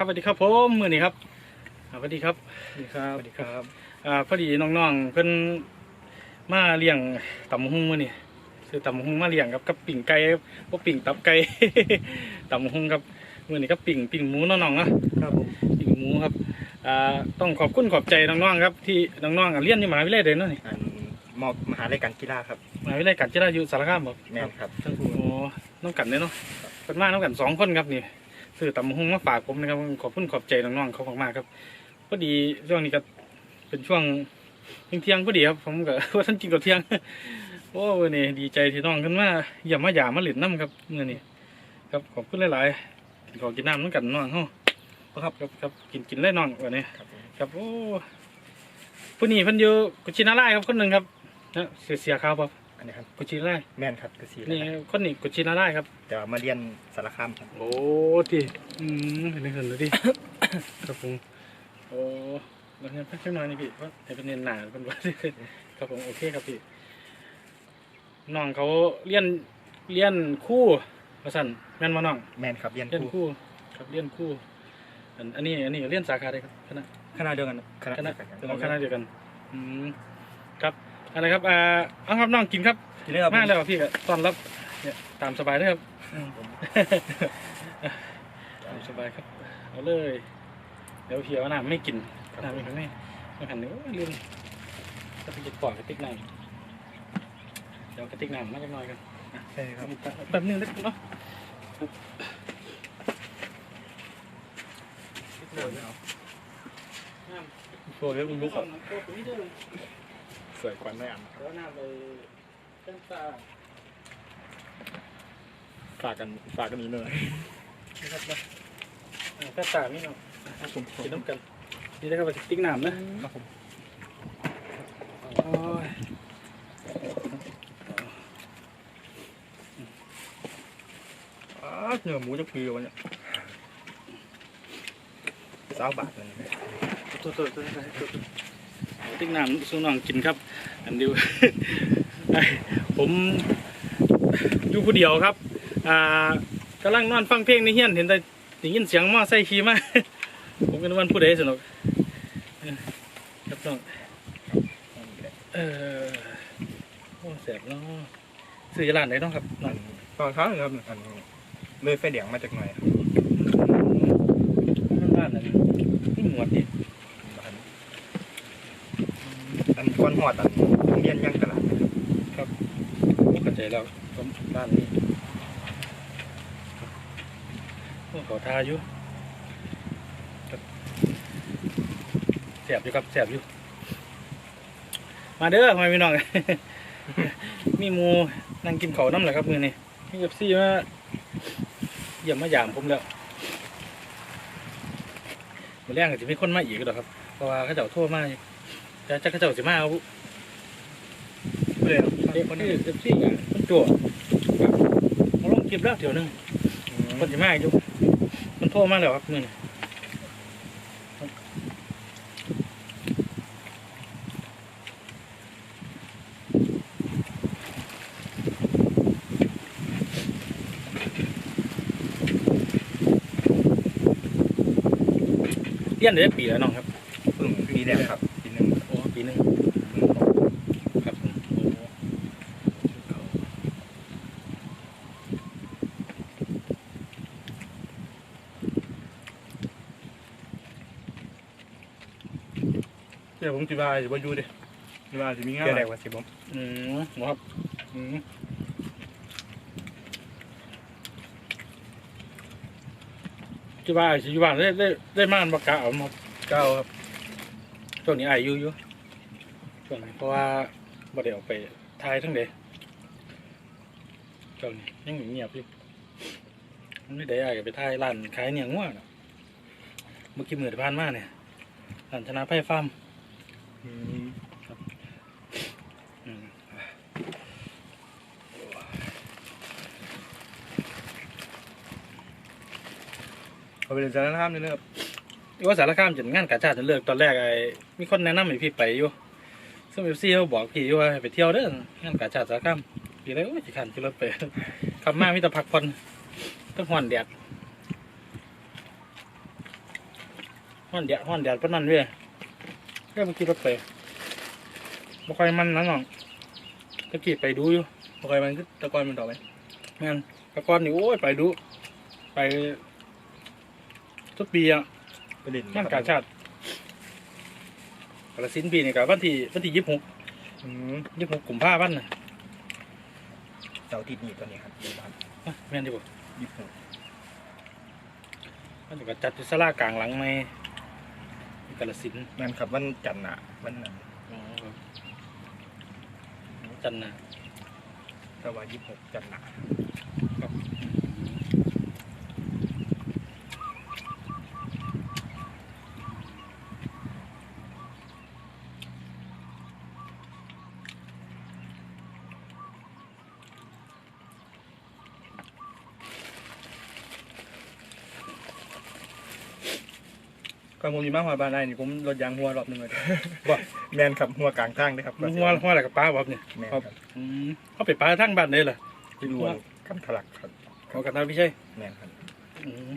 ครับสวัสดีครับผมมือนี้ครับอ่าสวัสดีครับสวัสดีครับสวัสดีครับอ่าพอดีน้องๆเพิ่นมาเลี้ยงตำบักหุ่งมื้อนี้ซื้อตำบักหุ่งมาเลี้ยงครับกับปิ่งไก่บ่ปิ่งตับไก่ ตำบักหุ่งครับมื้อนี้ก็ปิ่งปิ่งหมูเนาะน้องเนาะ ครับผมปิ่งหมูครับอ่าต้องขอบคุณขอบใจน้องๆครับ ที่น้องๆอะเรียนอยู่มหาวิทยาลัยเดนเนาะนี่อันมอบมหาลัยการกีฬาครับมหาวิทยาลัยกาญจนาอยู่สารคามบ่แม่นครับทั้งโอ้คู่น้องกันเนี่ยเนาะเป็นมาน้องกันสองคนครับนี่ ซื้อตำบักหุ่งมาฝากผมนะครับขอบคุณขอบใจน้องๆเขามากๆครับพอดีช่วงนี้ก็เป็นช่วงเที่ยงพอดีครับผมก็ว่าท่านกินกับเที่ยงโอ้วันนี้ดีใจที่น้องขึ้นมาอย่ามาหยามาหลินน้ำครับเมื่อนี้ครับขอบคุณหลายๆกินขอกินน้ำน้ำกันน้องเฮาครับครับครับกินกินเลยน้องวันนี้ครับโอ้ผู้นี้พิ่นยูกุชินาไล่ครับคนหนึ่งครับนะเสียเสียข่าวป่ะ อันนี้ครับกุชินาไล่แม่นครับกษีนี่คนนี้กุชินาไล่ครับแต่ว่ามาเรียนสารคามครับ โอ้ที่อืมเห็นเห็นเลยดิครับผมโอ้แล้วเนี่ยพักสักหน่อยนี่พี่ว่าให้เป็นเนียนหนาเป็นว่าครับผมโอเคครับพี่น้องเขาเรียนเรียนคู่ประสันแม่นมาน้องแม่นครับเรียนเรียนคู่คู่ครับเรียนคู่อันอันนี้อันนี้เรียนสาขาใดครับคณะคณะเดียวกันคณะคณะเดียวกันเอาคณะเดียวกันอืมครับ อะไรครับอ่าเอาครับน้องกินครับกินเลยครับมาแล้วพี่ก็ต้อนรับเนี่ยตามสบายนะครับตามสบายครับเอาเลยเดี๋ยวเพียวน้ำไม่กินน้ำไม่กินไม่ไม่หันเนื้อลืมก็ไปจะปอกกระติกน้ำเดี๋ยวกระติกน้ำมาจักหน่อยกันใช่ครับแป๊บนึงเล็กเนาะน้ำโชว์เรื่องลุกครั บน้ำโคตรนี่เด้อสวยกว่าไม่อ่านเดี๋ยวน้ำไปเส้นตาฝากกันฝากกันนี้หน่อยนะครับนะอ่าเส้นตานี่เนาะผมกินน้ำกัน นี่ได้ครับกระติกน้ำนะครับผมโอ้ยอ้าเนื้อหมูจะคือวันเนี้ยสาวบาทเลยตัวตัวตัวตัวตัว ติ๊กน้ำสู้น้องกินครับ อันเดียวไอ้ผมอยู่ผู้เดียวครับ อ่ากำลังนอนฟังเพลงในเฮียนเห็นแต่ได้ยินเสียงมอไซค์ขี่มาผมก็นึกว่าผู้ใดสนุกเออครับน้องเออโอ้แสบเนาะซื้อร้านไหนเนาะครับน้องตอนครั้งหนึ่งครับอันเลยไฟแดงมาจากหน่อยครับร้านนั้นนี่หมวดดิ อั นก้อนหอดอันโรงเรียนยังตลาดนะครับไม่เข้าใจแล้วผมร้านนี้โอ้ขอทาอยู่ครับแสบอยู่ครับแสบอยู่ มาเด้อพ่อแม่พี่น้อง มีหมูนั่งกินข้าน้ำแหละครับมือนี้มีเอฟซีมาเยี่ยมมาหยามผมแล้วมือแรกก็จะมีคนมาอีกหรอกครับ เพราะว่าเขาเจ้าโทษมา อยู่แต่จะเขาเจ้าสิมาเอาเพื่อนเด็กคนนี้เอฟซีอะมันจั่วครับมาลงคลิปแล้วเดี๋ยวหนึงคนสิมาอยู่ มันโทษมาแล้วครับมือนี้เรียนได้ปีแล้วน้องครับเพิ่งปีแรกครับ ปีหนึ่งโอ้ปีหนึ่งครับผมโอ้เดี๋ยวผมจะมาจะมาอยู่ดิจะมาจะมีงานอะไรวะสิผมอืมครับอืมที่บ้านสิอยู่บ้านได้ได้ได้ม่านปากกาเอามาเก้าครับช่วงนี้อายุอยู่ ช่วงนี้เพราะว่าบ่ได้ออกไปทายทั้งเดช่วงนี้ยังเงียบอยู่มันไม่ได้อายไปทายร้านขายเนี่ยง่วงเมื่อกี้มือที่ผ่านมาเนี่ยร้านชนะไพ่ฟาร์มอืมเขาไปเรียนสารคามนี่นะครับว่าสารคามจัดงานกาชาติจะเลิกตอนแรกไอ้มีคนแนะนำให้พี่ไปอยู่ ซึ่งเอฟซีเขาบอกพี่อยู่ว่าให้ไปเที่ยวเด้องานกาชาติสารคามพี่เลยโอ้ยสิขันขึ้นรถไปขับมามีแต่พักผ่อนต้องหอนแดดห้อนแดดห้อนแดดปานนั้นเว้ยแค่เมื่อกี้รถไปบ่ค่อยมันนะน้องตะกี้ไปดูอยู่บ่ค่อยมันคือแตะกอนมันต่อไปแม่นแตะกอนนี่โอ้ยไปดู ไปทุกปีอะไปเล่น งานกาชาติ กระสินธุ์ปีนี่กับวันที่วันที่ยี่สิบหกอืมยี่สิบหกกุมภาพันธ์น่ะเสาร์อาทิตย์นี้ตัวนี้ครับอยู่บ้านอะแม่นดีบ่ยี่สิบหกมันก็จัดที่ศาลากลางหลังไม่กระสินธุ์นั่นครับวันจันทร์น่ะวันนั้นอ๋อครับจันทร์นะ แต่ว่ายี่สิบหกจันทร์น่ะ ก็ผมมีมาหัวบานได้นี่ผมรถยางหัวรอบหนึงเลยแมนครับหัวกลางทางเลยครับหัวหัวอะไรกับป้าบ่ครับเนี่ยแมนครับครับอืมเขาไปป้าทั้งบ้านเลยเหรอที่รวกันทะลักครับเขากับนายพี่ชัยแมนครับอืม